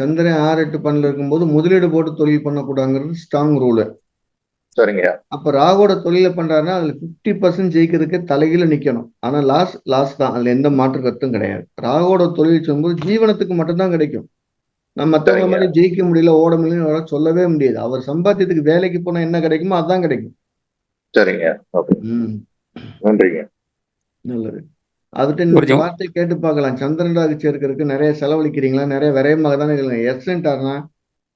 சந்திரன் ஆறு எட்டு பன்னெண்டுல இருக்கும்போது முதலீடு போட்டு தொழில் பண்ணக்கூடாதுங்கிறது ஸ்ட்ராங் ரூல் சரிங்கய்யா. அப்ப ராகோட தொழிலை பண்றாருன்னா அதுல பிப்டி பர்சன்ட் ஜெயிக்கிறதுக்கு தலைகீழ நிக்கணும். ஆனா லாஸ் லாஸ் தான். அதுல எந்த மாற்று கருத்தும் கிடையாது. ராகோட தொழில் சொல்லும்போது ஜீவனத்துக்கு மட்டும்தான் கிடைக்கும். நம்ம சரிங்க. மாதிரி ஜெயிக்க முடியல ஓட முடியல அவரால் சொல்லவே முடியாது. அவர் சம்பாத்தியத்துக்கு வேலைக்கு போனா என்ன கிடைக்குமோ அதான் கிடைக்கும். சரிங்க. ஓகே. ம். நன்றிங்க. நல்லது. அதுட்டு இந்த புரிஞ்சும். வார்த்தை கேட்டு பார்க்கலாம். சந்திரன் ராகு சேர்க்கறதுக்கு நிறைய செலவழிக்கிறீங்களா? நிறைய விரயமாக தானே இருக்குங்க எக்ஸலண்டாருனா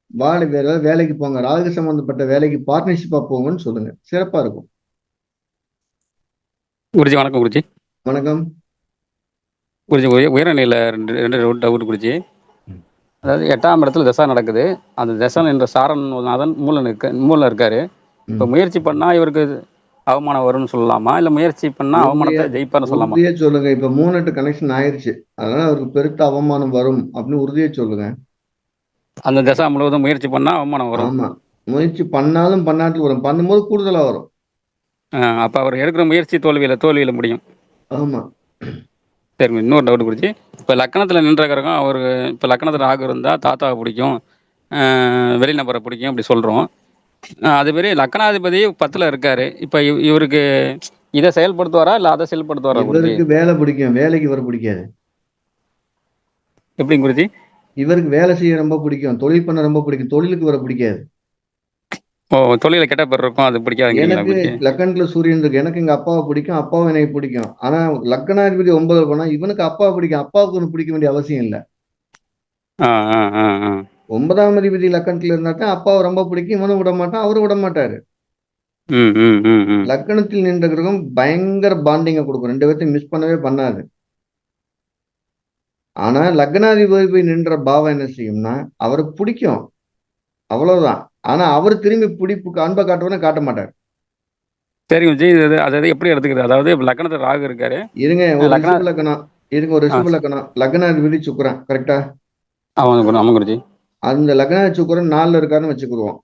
வாழை வேற வேலைக்கு போங்க. ராகு சம்பந்தப்பட்ட வேலைக்கு பார்ட்னர்ஷிப்பா போங்கன்னு சொல்லுங்க. சிறப்பா இருக்கும். குருஜி வணக்கம் குருஜி. வணக்கம். குருஜி உய- உயர்நிலையில் ரெண்டு ரெண்டு டவுட் குருஜி. அதாவது எட்டாம் இடத்துல தசா நடக்குது. அந்த தசன் என்ற சாரநாதன் மூலன் இருக்க மூலம் இருக்காரு. இப்போ. முயற்சி பண்ணா இவருக்கு அவமானம் வரும்னு சொல்லலாமா? இல்லை முயற்சி பண்ணா அவமானத்தை ஜெயிப்பார்னு சொல்லலாமா? உறுதியா சொல்லுங்க. இப்ப மூணு எட்டு கனெக்ஷன் ஆயிருச்சு. அதனால அவருக்கு பெருத்த அவமானம் வரும் அப்படின்னு உறுதியா சொல்லுங்க. அந்த தசா முழுவதும் முயற்சி பண்ணா அவமானம் வரும். ஆமா. முயற்சி பண்ணாலும் பண்ணாட்டு வரும். பண்ணும்போது கூடுதலா வரும். அப்ப அவர் எடுக்கிற முயற்சி தோல்வியில தோல்வியில முடியும். ஆமா. சரி இன்னொரு டவுட் குருஜி இப்போ லக்கணத்தில் நின்ற கிரகம் அவர் இப்போ லக்கணத்தில் ராகு இருந்தால் தாத்தாவை பிடிக்கும் வெளிநபரை பிடிக்கும் அப்படி சொல்கிறோம் அது மாரி லக்கணாதிபதி பத்தில் இருக்காரு. இப்போ இவ் இவருக்கு இதை செயல்படுத்துவாரா இல்லை அதை செயல்படுத்துவாரா இவருக்கு வேலை பிடிக்கும் வேலைக்கு இவர் பிடிக்காது. எப்படிங்க குருஜி? இவருக்கு வேலை செய்ய ரொம்ப பிடிக்கும் தொழில் பண்ண ரொம்ப பிடிக்கும் தொழிலுக்கு வர பிடிக்காது. ஓ தொழில கெட்ட பேர் இருக்கும் அது பிடிக்காதுங்கிறீங்களா எனக்கு லக்கணத்துல சூரியன் இருக்கு எனக்கு எங்க அப்பாவை பிடிக்கும் அப்பாவை எனக்கு பிடிக்கும். ஆனா லக்கணாதிபதி ஒன்பது போனா இவனுக்கு அப்பாவை பிடிக்கும் அப்பாவுக்கு ஒன்று பிடிக்க வேண்டிய அவசியம் இல்லை. ஒன்பதாம் அதிபதி லக்கணத்துல இருந்தா தான் அப்பாவை ரொம்ப பிடிக்கும் இவனும் விட மாட்டான் அவரும் விட மாட்டாரு. லக்கணத்தில் நின்ற கிரகம் பயங்கர பாண்டிங்கை கொடுக்கும் ரெண்டு பேர்த்தையும் மிஸ் பண்ணவே பண்ணாது. ஆனா லக்னாதிபதி போய் நின்ற பாவம் என்ன செய்யும்னா அவரை பிடிக்கும். அவ்வளவுதான். ஆனா அவர் திரும்பி பிடிப்புக்கு அன்பை காட்டுவனே காட்ட மாட்டார். சரிங்க விஜய் இது அதாவது எப்படி எடுத்துக்கிறது? அதாவது லக்னத்துல ராகு இருக்காரு. இருங்க ஒரு லக்னா- ரிஷப லக்கணம் இருங்க ஒரு ரிஷப லக்கணம் லக்னாதிபதி சுக்கிரன் கரெக்டா ஆமாங்க ஆமாங்க குருஜி. அந்த லக்னாதி சுக்கிரன் நாலுல இருக்காருன்னு வச்சுக்கிடுவோம்.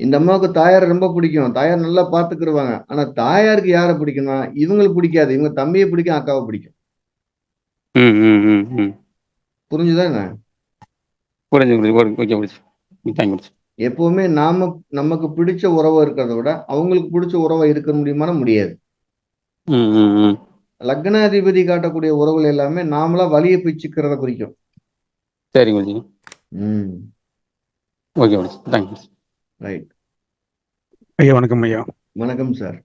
இந்த அம்மாவுக்கு தாயார் ரொம்ப பிடிக்கும். தாயார் நல்லா பாத்துக்கிடுவாங்க ஆனா தாயாருக்கு யாரை பிடிக்கும்னா இவங்களுக்கு பிடிக்காது. இவங்க தம்பியை பிடிக்கும் அக்காவை பிடிக்கும். புரிஞ்சுதா என்ன? புரிஞ்சு குருஜி ஓகே குருஜி எப்பவுமே நாம நமக்கு பிடிச்ச உறவை இருக்கிறத விட அவங்களுக்கு பிடிச்ச உறவை இருக்க முடியுமானா முடியாது. லக்னாதிபதி காட்டக்கூடிய உறவுகள் எல்லாமே நாமளா வழியை பிச்சுக்கிறத குறிக்கும். சரிங்க குருஜி. ம். Okay Guruji. Thank Guruji right. ஐயா வணக்கம் ஐயா. வணக்கம் சார்.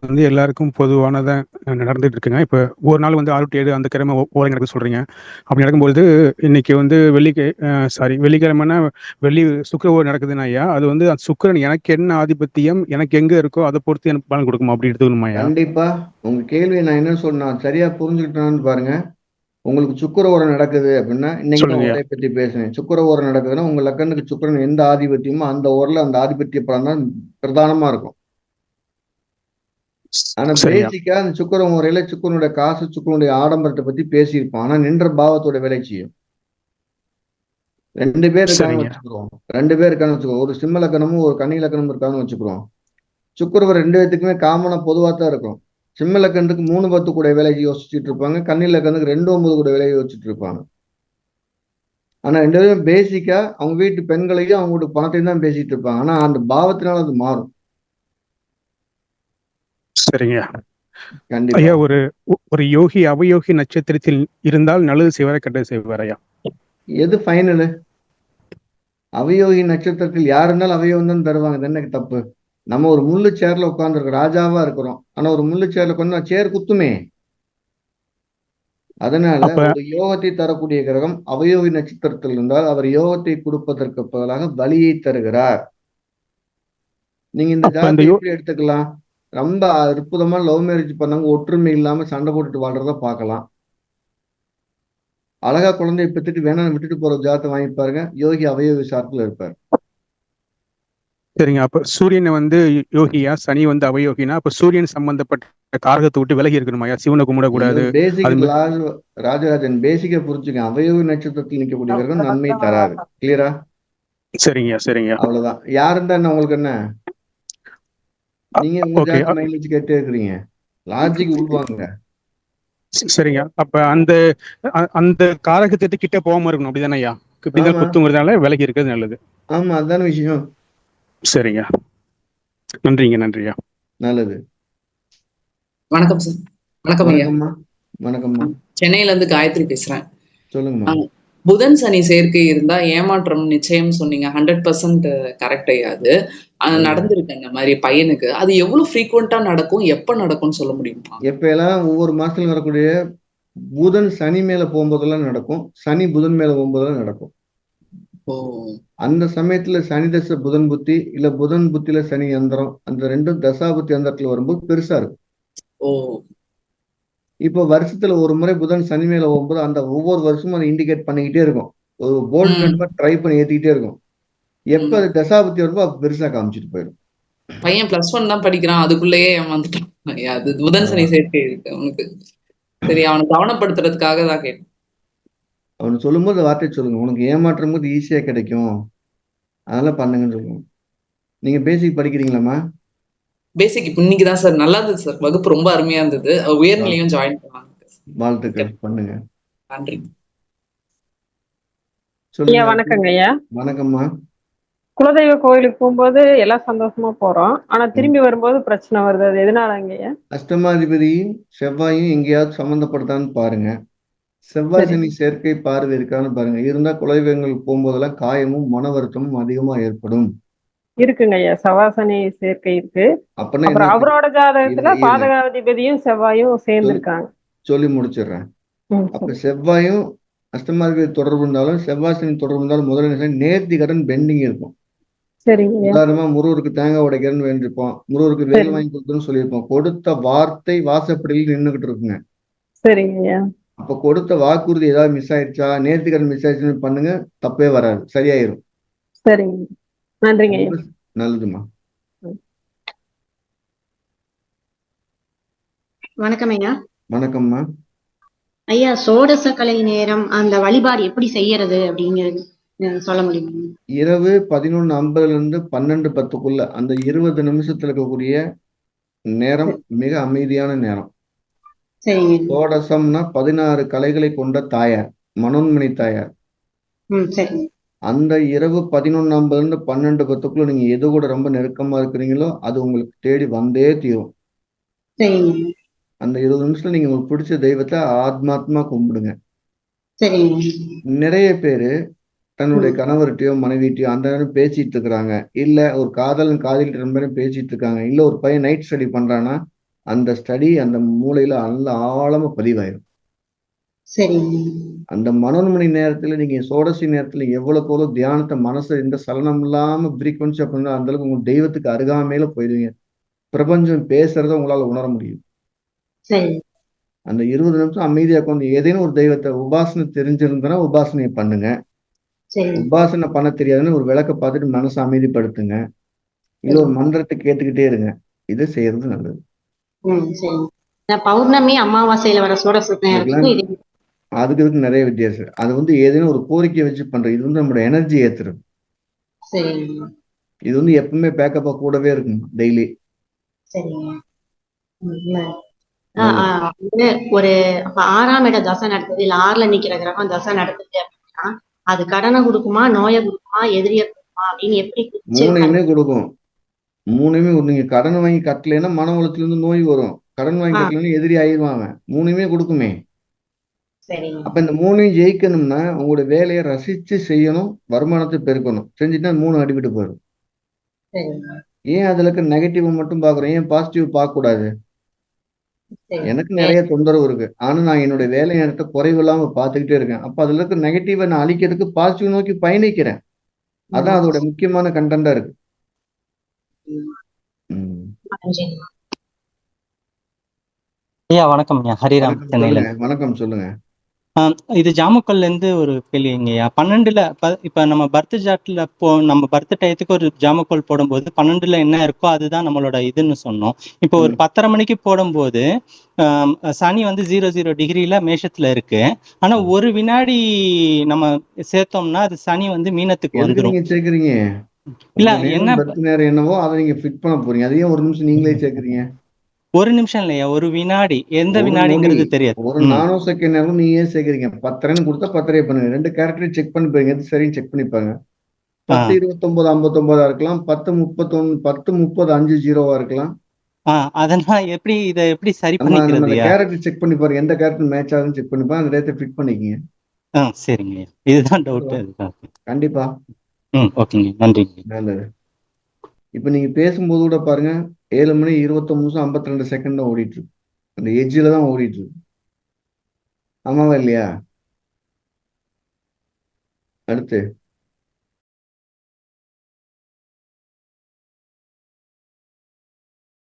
வந்து எல்லாருக்கும் பொதுவானதான் நடந்துட்டு இருக்குங்க. இப்போ ஒரு நாள் வந்து ஆறு டு ஏழு அந்த கிழமை ஓ- ஓரை நடக்க சொல்றீங்க. அப்படி நடக்கும்பொழுது இன்னைக்கு வந்து வெள்ளிக்கை சாரி வெள்ளிக்கிழமைனா வெள்ளி சுக்கிர ஓர் நடக்குதுன்னா ஐயா. அது வந்து அந்த சுக்கிரன் எனக்கு என்ன ஆதிபத்தியம் எனக்கு எங்க இருக்கோ அதை பொறுத்து எனக்கு பலன் கொடுக்குமா? அப்படி எடுத்துக்கணுமா கண்டிப்பா. உங்க கேள்வி நான் என்ன சொன்னா சரியா புரிஞ்சுக்கிட்டான்னு பாருங்க. உங்களுக்கு சுக்கர ஓரம் நடக்குது அப்படின்னா இன்னைக்கு நான். ஓரை பத்தி பேசுனேன் சுக்கர ஓரம் நடக்குதுன்னா உங்க லக்கனுக்கு சுக்கரன் எந்த ஆதிபத்தியமோ அந்த ஓரில் அந்த ஆதிபத்திய பலன் தான் பிரதானமா இருக்கும். ஆனா பேசிக்கா அந்த சுக்கர முறையில சுக்கரனுடைய காசு சுக்கரனுடைய ஆடம்பரத்தை பத்தி பேசியிருப்போம். ஆனா நின்ற பாவத்தோட வேலை செய்யும். ரெண்டு பேர் இருக்காங்கன்னு வச்சுக்கிறோம் ரெண்டு பேர் இருக்கான்னு வச்சுக்கிறோம் ஒரு சிம்ம லக்கணமும் ஒரு கன்னி லக்கணமும் இருக்காங்கன்னு வச்சுக்கிறோம் சுக்கரவர் ரெண்டு பேத்துக்குமே காமனா பொதுவா தான் இருக்கும். சிம்ம லக்கணத்துக்கு மூணு பத்து கூட வேலையை யோசிச்சுட்டு இருப்பாங்க. கன்னி லக்கணத்துக்கு ரெண்டு ஒன்பது கூட வேலையை யோசிச்சுட்டு இருப்பாங்க. ஆனா ரெண்டு பேரும் பேசிக்கா அவங்க வீட்டு பெண்களையும் அவங்களோட பணத்தையும் தான் பேசிட்டு இருப்பாங்க. ஆனா அந்த பாவத்தினால அது மாறும். சரிங்க. கண்டிப்பா. ஐயா ஒரு ஒரு யோகி அவயோகி நட்சத்திரத்தில் இருந்தால் நல்லது செய்வாரா கெட்டது செய்வார் ஐயா? எது ஃபைனலு அவயோகி நட்சத்திரத்தில் யார் இருந்தாலும் அவயோகம் தான் தருவாங்க. இது என்ன தப்பு? நம்ம ஒரு முள்ளு சேர்ல உட்காந்துருக்கோம் ராஜாவா இருக்கிறோம். ஆனா ஒரு முள்ளு சேர்ல உட்காந்து சேர் குத்துமே. அதனால ஒரு யோகத்தை தரக்கூடிய கிரகம் அவயோகி நட்சத்திரத்தில் இருந்தால் அவர் யோகத்தை கொடுப்பதற்கு பதிலாக வலியை தருகிறார். நீங்க இந்த ஜாதகத்தை எப்படி எடுத்துக்கலாம்? ரொம்ப அற்புதமா லவ் மேரேஜ் பண்ணவங்க ஒற்றுமை இல்லாம சண்டை போட்டுட்டு வாழ்றத பார்க்கலாம். அழகா குழந்தைய பெற்றுட்டு வேணாம் விட்டுட்டு போற ஜாதத்தை வாங்கி பாருங்க. யோகி அவயோகி சார்பில் இருப்பார். சரிங்க. அப்ப சூரியனை வந்து யோகியா சனி வந்து அவயோகினா அப்ப சூரியன் சம்பந்தப்பட்ட காரகத்தை விட்டு விலகி இருக்கணுமாயா சிவனை கும்பிடக்கூடாது. அது மா- ராஜராஜன் பேசிக்க புரிஞ்சுங்க. அவயோகி நட்சத்திரத்தில் நிற்கக்கூடிய நன்மை தராது. கிளியரா சரிங்க சரிங்க. அவ்வளவுதான். யார் இருந்தா என்ன உங்களுக்கு என்ன? நீங்க உங்க கேட்டே இருக்கிறீங்க. லாஜிக் உள்வாங்க. சரிங்க. அப்ப அந்த அந்த காரகத்தை கிட்ட போகாம இருக்கணும். அப்படிதானே ஐயா? இப்படிதான் குத்துங்கிறதுனால விலகி இருக்கிறது நல்லது. ஆமா அதான விஷயம். சரிங்க. நன்றிங்க நன்றியா. நல்லது. வணக்கம் சார் வணக்கம் ஐயா. வணக்கம்மா. வணக்கம்மா. சென்னையில இருந்து காயத்ரி பேசுறேன். சொல்லுங்கம்மா. ஆ, புதன் சனி சேர்க்கை இருந்தா ஏமாற்றம் நிச்சயம் சொன்னீங்க. ஹண்ட்ரட் பர்சன்ட் கரெக்ட் ஐயா அது. நடந்திருக்கு அந்த மாதிரி பையனுக்கு. அது எவ்வளவு ஃப்ரீக்வெண்டா நடக்கும் எப்ப நடக்கும்னு சொல்ல முடியுமா? எப்ப எல்லாம் ஒவ்வொரு மாசத்துல வரக்கூடிய புதன் சனி மேல போகும்போதெல்லாம் நடக்கும். சனி புதன் மேல போகும்போதெல்லாம் நடக்கும். அந்த சமயத்துல சனி தசை புதன் புத்தி இல்ல புதன் புத்தியில சனி யந்திரம் அந்த ரெண்டும் தசாபுத்தி யந்திரத்துல வரும்போது பெருசா இருக்கும். ஓ. இப்போ வருஷத்துல ஒரு முறை புதன் சனி மேல போகும்போது அந்த ஒவ்வொரு வருஷமும் அதை இண்டிகேட் பண்ணிக்கிட்டே இருக்கும். ஒரு போல்ட் ட்ரை பண்ணி ஏத்திக்கிட்டே இருக்கும். எப்ப அது தசாபுத்தி வரும்போ அப்ப பெருசா காமிச்சிட்டு போயிடும். பையன் பிளஸ் ஒன் தான் படிக்கிறான் அதுக்குள்ளேயே ஏமாந்துட்டான் அது புதன் சனி சேர்க்கை இருக்கு அவனுக்கு. சரி அவனை கவனப்படுத்துறதுக்காக தான் கேட்டேன். அவனு சொல்லும்போது அந்த வார்த்தையை சொல்லுங்க. உனக்கு ஏமாற்றும் போது ஈஸியா கிடைக்கும். அதெல்லாம் பண்ணுங்கன்னு சொல்லுங்க. நீங்க பேசிக் படிக்கிறீங்களாம்மா? பேசிக் இப்போ இன்னைக்கு தான் சார் நல்லா இருந்தது சார் வகுப்பு ரொம்ப அருமையா இருந்தது. உயர்நிலையும் ஜாயின் பண்ணாங்க. வாழ்த்துக்கள். பண்ணுங்க. நன்றி. ஐயா சொல்லுங்க வணக்கங்க ஐயா. வணக்கம்மா. குலதெய்வ கோயிலுக்கு போகும்போது எல்லாம் சந்தோஷமா போறோம். ஆனா. திரும்பி வரும்போது பிரச்சனை வருது. அது எதனாலங்க ஐயா? அஷ்டமாதிபதியும் செவ்வாயும் எங்கேயாவது சம்மந்தப்படுதான்னு பாருங்க. செவ்வாய் சரி. சனி சேர்க்கை பார்வை இருக்கான்னு பாருங்க. இருந்தா குலதெய்வங்களுக்கு போகும்போதெல்லாம் காயமும் மன வருத்தமும் அதிகமா ஏற்படும். இருக்குங்க ஐயா. சவாசனி சேர்க்கை இருக்கு. அப்படின்னா அவரோட ஜாதகத்துல பாதகாதிபதியும் செவ்வாயும் சேர்ந்து இருக்காங்க சொல்லி முடிச்சிடுறேன். அப்ப செவ்வாயும் அஷ்டமாதிபதி தொடர்பு இருந்தாலும் செவ்வாய் சனி தொடர்பு இருந்தாலும் முதல்ல? நேர்த்தி கடன் பெண்டிங் இருக்கும். உதாரணமா முருகருக்கு தேங்காய் உடைக்கிறேன்னு வேண்டியிருப்போம். முருகருக்கு வேல் வாங்கி கொடுக்கணும்னு சொல்லியிருப்போம். கொடுத்த வார்த்தை வாசப்படியில் நின்றுகிட்டு இருக்குங்க. சரிங்க அப்ப கொடுத்த வாக்குறுதி ஏதாவது மிஸ் ஆயிடுச்சா நேர்த்தி கடன் மிஸ் ஆயிடுச்சுன்னு பண்ணுங்க தப்பே வராது. சரியாயிரும். சரிங்க. நன்றிங்க நல்லதுமா. வணக்கம் ஐயா. வணக்கம்மா. ஐயா சோடச கலை நேரம் அந்த வழிபாடு எப்படி செய்யறது அப்படிங்கிறது சொல்ல முடியுமா? இரவு பதினொன்று ஐம்பதுல இருந்து பன்னெண்டு பத்துக்குள்ள அந்த இருபது நிமிஷத்துல இருக்கக்கூடிய நேரம் மிக அமைதியான நேரம். சோடசம்னா பதினாறு கலைகளை கொண்ட தாயார் மனோன்மணி தாயார். அந்த இரவு பதினொன்று ஐம்பதுல இருந்து பன்னெண்டு பத்துக்குள்ள நீங்க எது கூட ரொம்ப நெருக்கமா இருக்கிறீங்களோ அது உங்களுக்கு தேடி வந்தே தீரும். அந்த இருபது நிமிஷத்துல நீங்க உங்களுக்கு பிடிச்ச தெய்வத்தை ஆத்மாத்மா கும்பிடுங்க. நிறைய பேரு தன்னுடைய கணவர்கிட்டயோ மனைவிட்டையோ அந்த நேரம் பேசிட்டு இருக்கிறாங்க. இல்ல ஒரு காதலன் காதலிட்டு ரொம்ப நேரம் பேசிட்டு இருக்காங்க. இல்ல ஒரு பையன் நைட் ஸ்டடி பண்றான்னா அந்த ஸ்டடி அந்த மூளையில நல்ல ஆழமா பதிவாயிரும். அந்த மனோன்மணி நேரத்துல நீங்க சோடசி நேரத்துல எவ்வளவு தியானத்தை மனசை எந்த சலனம் இல்லாம ஃப்ரீக்வன்சி அப்படின்னா அந்த அளவுக்கு உங்க தெய்வத்துக்கு அருகாமையில போயிடுவீங்க பிரபஞ்சம் பேசுறத உங்களால உணர முடியும். அந்த இருபது நிமிஷம் அமைதியா உட்காந்து ஏதேனும் ஒரு தெய்வத்தை உபாசனை தெரிஞ்சிருந்தனா உபாசனையை பண்ணுங்க. உபாசனை பண்ண தெரியாதுன்னு ஒரு விளக்க பார்த்துட்டு மனசை அமைதிப்படுத்துங்க. இல்ல ஒரு மந்திரத்தை கேட்டுக்கிட்டே இருங்க. இதை செய்யறது நல்லது. ம் சரி. இந்த பௌர்ணமி அமாவாசையில வர சோடச நேரத்துக்கும் இது அதுக்கு இதுக்கு நிறைய வித்தியாசம். அது வந்து ஏதேனும் ஒரு கோரிக்கை வச்சு பண்றது இது வந்து நம்மளோட எனர்ஜி ஏத்துறது. இது வந்து எப்பவுமே பேக்கப்பா கூடவே இருக்கும் டெய்லி ஒரு ஆறாம் இட தசை நடத்துது இல்ல ஆறுல நிக்கிற கிரகம் தசை நடத்துது அப்படின்னா அது கடனை கொடுக்குமா நோயை கொடுக்குமா எதிரிய கொடுக்குமா அப்படின்னு எப்படி மூணையுமே கொடுக்கும். கொடுக்கும். நீங்க கடன் வாங்கி கட்டலைன்னா மன இருந்து நோய் வரும். கடன் வாங்கி. கட்டலைன்னா எதிரி ஆயிடுவான் அவன் மூணுமே கொடுக்குமே. அப்ப இந்த மூணையும் ஜெயிக்கணும்னா உங்களுடைய வேலையை ரசிச்சு செய்யணும் வருமானத்தை பெருக்கணும். செஞ்சுட்டா மூணு அடிபட்டு போயிடும். ஏன் அதுல இருக்க நெகட்டிவ் மட்டும் பாக்குறோம் ஏன் பாசிட்டிவ் பார்க்க கூடாது எனக்கு நிறைய தொந்தரவு இருக்கு. ஆனா நான் என்னுடைய வேலை நேரத்தை குறைவில்லாம பார்த்துக்கிட்டே இருக்கேன். அப்ப அதுல இருக்க நெகட்டிவை நான் அழிக்கிறதுக்கு பாசிட்டிவ் நோக்கி பயணிக்கிறேன். அதான் அதோட முக்கியமான கண்டென்ட்டா இருக்கு. ஐயா வணக்கம் ஐயா. ஹரிராம் சென்னையில. வணக்கம் சொல்லுங்க. இது ஜாமக்கல்ல இருந்து ஒரு கேள்விங்கய்யா பன்னெண்டுல இப்ப நம்ம பர்த் சார்ட்ல போ நம்ம பர்த் டயத்துக்கு ஒரு ஜாமக்கோல் போடும்போது பன்னெண்டுல என்ன இருக்கோ அதுதான் நம்மளோட இதுன்னு சொன்னோம். இப்போ ஒரு. பத்தரை மணிக்கு போடும்போது சனி வந்து ஜீரோ ஜீரோ டிகிரில மேஷத்துல இருக்கு. ஆனா ஒரு வினாடி நம்ம சேர்த்தோம்னா அது சனி வந்து மீனத்துக்கு சேர்க்குறீங்க? இல்ல என்ன நேரம் என்னவோ அதை நீங்க ஃபிட் பண்ண போறீங்க. அதையும் ஒரு நிமிஷம் நீங்களே சேர்க்குறீங்க ஒரு நிமிஷம் இல்லையா ஒரு வினாடி. எந்த வினாடிங்கிறது தெரியாது. ஒரு நானோ செகண்ட் நேரம் நீங்க ஏன் சேர்க்குறீங்க பத்தரைன்னு கொடுத்தா பத்தரை பண்ணுங்க. ரெண்டு கேரக்டரையும் செக் பண்ணி பாருங்க எது சரின்னு செக் பண்ணிப்பாங்க பத்து இருபத்தொன்பது ஐம்பத்தொன்பதா இருக்கலாம். பத்து முப்பத்தொன்னு பத்து முப்பது அஞ்சு ஜீரோவா இருக்கலாம். அதெல்லாம் எப்படி இதை எப்படி சரி பண்ணிக்கிறதுயா? கேரக்டர் செக் பண்ணி பாருங்க எந்த கேரக்டர் மேட்ச் ஆகுதுன்னு செக் பண்ணி பாருங்க அந்த டேத்தை ஃபிட் பண்ணிக்கங்க. ஆ சரிங்க இதுதான் டவுட் கண்டிப்பா. ம் ஓகேங்க. நன்றி நல்லது. இப்போ நீங்க பேசும்போது கூட பாருங்க ஏழு மணி இருபத்தொன்பது நிமிஷம் ஐம்பத்தி ரெண்டு செகண்ட் தான் ஓடிட்டு இருக்கு. அந்த எட்ஜில் தான் ஓடிட்டு இருக்கு. ஆமாவா இல்லையா? அடுத்து.